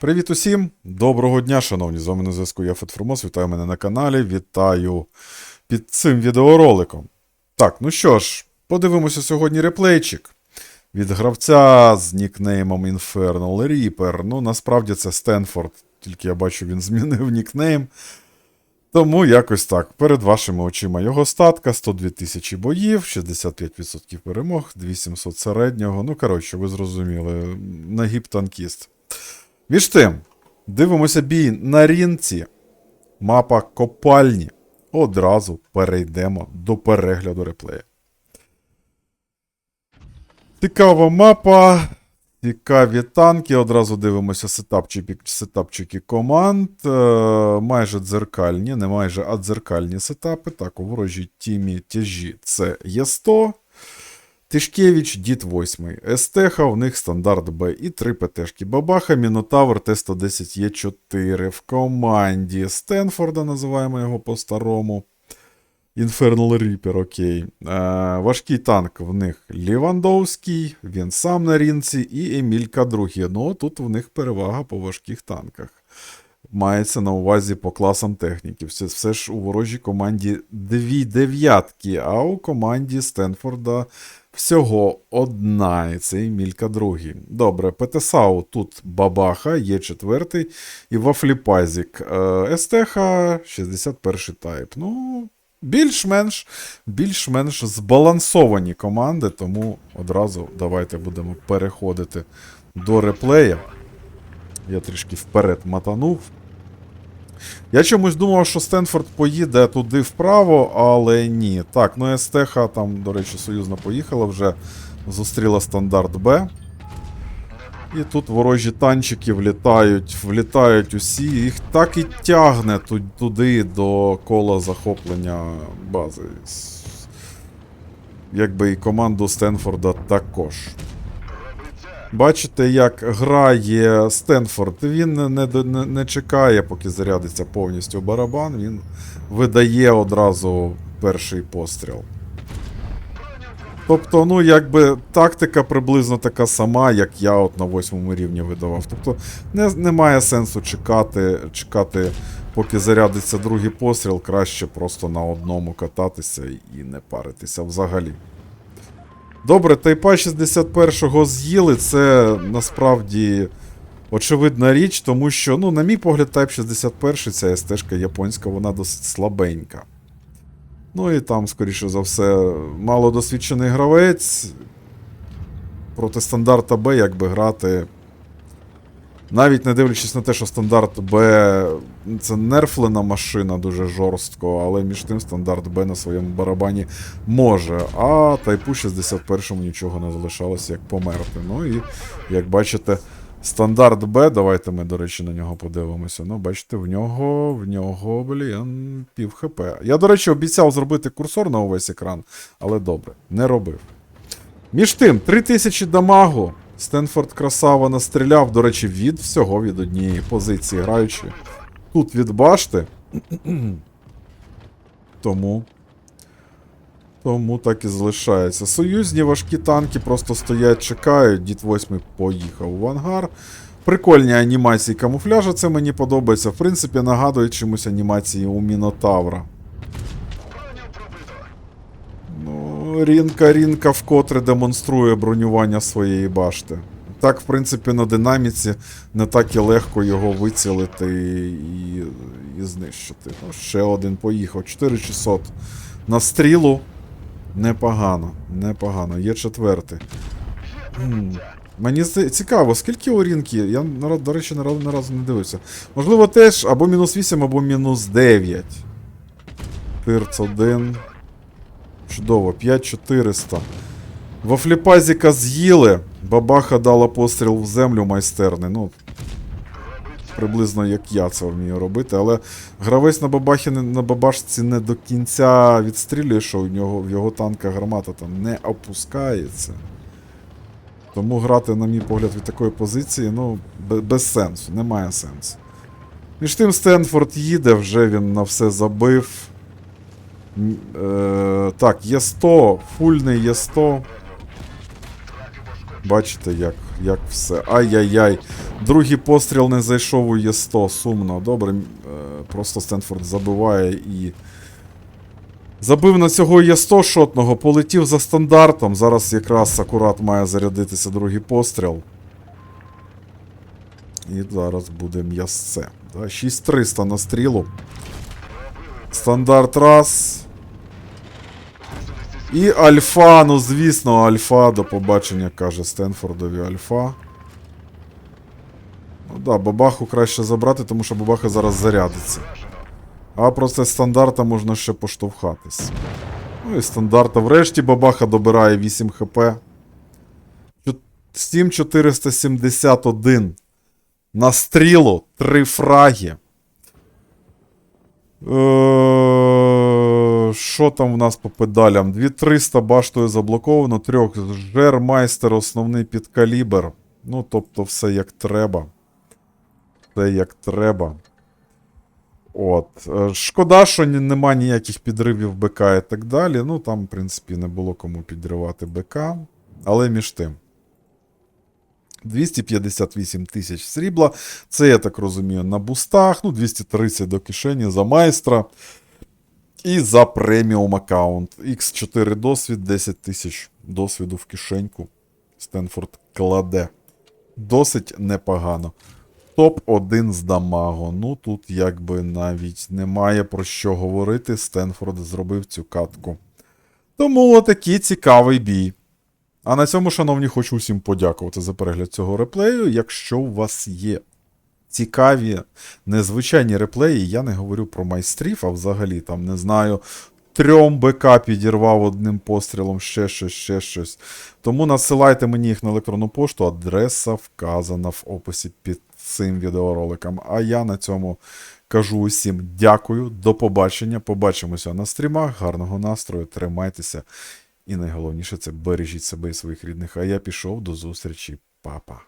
Привіт усім! Доброго дня, шановні! З вами на зв'язку я Фетформос. Вітаю мене на каналі. Вітаю під цим відеороликом. Так, ну що ж, подивимося сьогодні реплейчик від гравця з нікнеймом Infernal Reaper. Ну, насправді це Стенфорд, тільки я бачу, він змінив нікнейм. Тому якось так. Перед вашими очима його статка: 102 тисячі боїв, 65% перемог, 2700 середнього. Ну, коротше, ви зрозуміли, нагіб танкіст. Між тим, дивимося бій на рінці. Мапа копальні. Одразу перейдемо до перегляду реплея. Цікава мапа. Цікаві танки. Одразу дивимося сетапчики, сетапчики команд. Е, майже дзеркальні, не майже, а дзеркальні сетапи. Так, у ворожій тімі тяжі це Є100. Тишкевич, Дід 8. СТХ, у них стандарт Б і 3 ПТшки. Бабаха, Мінотавр, Т-110Е4 в команді Стенфорда, називаємо його по-старому. Infernal Reaper, окей. Е, важкий танк в них Лівандовський, він сам на рінці, і Емілька другий. Ну, тут в них перевага по важких танках. Мається на увазі по класам техніки. Все, все ж у ворожій команді дві дев'ятки, а у команді Стенфорда всього одна, і це Емілька другий. Добре, ПТСАУ тут Бабаха, є четвертий, і Вафліпазік. Е, СТХ 61 тайп. Ну, більш-менш більш-менш збалансовані команди, тому одразу давайте будемо переходити до реплея. Я трішки вперед матанув. Я чомусь думав, що Стенфорд поїде туди вправо, але ні. Так, ну СТХ там, до речі, союзна поїхала вже, зустріла стандарт Б. І тут ворожі танчики влітають, влітають усі, їх так і тягне туди до кола захоплення бази. Якби і команду Стенфорда також. Бачите, як грає Стенфорд. Він не, не, не, чекає, поки зарядиться повністю барабан. Він видає одразу перший постріл. Тобто, ну, якби тактика приблизно така сама, як я от на восьмому рівні видавав. Тобто, не, немає сенсу чекати, чекати, поки зарядиться другий постріл, краще просто на одному кататися і не паритися взагалі. Добре, тайпа 61-го з'їли, це насправді очевидна річ, тому що, ну, на мій погляд, Type 61 ця СТ-шка японська, вона досить слабенька. Ну і там, скоріше за все, малодосвідчений гравець. Проти стандарта Б, якби грати. Навіть не дивлячись на те, що стандарт Б це нерфлена машина дуже жорстко, але між тим стандарт Б на своєму барабані може. А Тайпу 61-му нічого не залишалося, як померти. Ну і як бачите, стандарт Б, давайте ми, до речі, на нього подивимося. Ну, бачите, в нього, в нього, блін, пів ХП. Я, до речі, обіцяв зробити курсор на увесь екран, але добре, не робив. Між тим, 3000 дамагу. Стенфорд красава настріляв, до речі, від всього від однієї позиції граючи. Тут від башти. Тому. Тому так і залишається. Союзні важкі танки просто стоять, чекають. Дід 8 поїхав в ангар. Прикольні анімації камуфляжа, це мені подобається. В принципі, нагадують чомусь анімації у Мінотавра. Ну, Рінка Рінка вкотре демонструє бронювання своєї башти. Так, в принципі, на динаміці не так і легко його вицілити і, і знищити. Ну, ще один поїхав. 4600 на стрілу. Непогано, непогано. Є четвертий. Мені цікаво, скільки у Рінки? Я, до речі, ні разу не дивився. Можливо, теж або мінус 8, або мінус 9. Тирц 1. Чудово, 5400. Вафліпазіка з'їли. Бабаха дала постріл в землю майстерний. Ну, приблизно як я це вмію робити, але гравець на бабахі на бабашці не до кінця відстрілює, що в нього в його танка гармата там не опускається. Тому грати, на мій погляд, від такої позиції, ну, без сенсу, немає сенсу. Між тим Стенфорд їде, вже він на все забив. Е, так, є 100, фульний є 100. Бачите, як, як все. Ай-яй-яй. Другий постріл не зайшов у Є100. Сумно. Добре. е, Просто Стенфорд забиває і. Забив на цього Є100 шотного, полетів за стандартом. Зараз якраз акурат має зарядитися другий постріл. І зараз буде м'ясце. 6300 на стрілу. Стандарт раз. І Альфа, ну звісно, Альфа до побачення, каже Стенфордові Альфа. Ну да, бабаху краще забрати, тому що бабаха зараз зарядиться. А просто стандарта можна ще поштовхатись. Ну і стандарта врешті бабаха добирає 8 хп. Чу- 7471. На стрілу 3 фраги. Е, Що там в нас по педалям? 2300 баштою заблоковано, трьох Жермайстер основний під калібр. Ну, тобто, все як треба. Все як треба. От. Е, Шкода, що нема ніяких підривів БК і так далі. Ну, там, в принципі, не було кому підривати БК. Але між тим. 258 тисяч срібла. Це, я так розумію, на бустах. Ну, 230 до кишені за майстра. І за преміум аккаунт. X4 досвід, 10 тисяч досвіду в кишеньку. Стенфорд кладе. Досить непогано. Топ-1 з дамаго. Ну тут якби навіть немає про що говорити. Стенфорд зробив цю катку. Тому отакий цікавий бій. А на цьому, шановні, хочу усім подякувати за перегляд цього реплею. Якщо у вас є цікаві, незвичайні реплеї, я не говорю про майстрів, а взагалі там не знаю. Трьом БК підірвав одним пострілом ще щось, ще щось. Тому насилайте мені їх на електронну пошту. Адреса вказана в описі під цим відеороликом. А я на цьому кажу усім дякую, до побачення. Побачимося на стрімах. Гарного настрою, тримайтеся. І найголовніше це бережіть себе і своїх рідних. А я пішов до зустрічі, папа.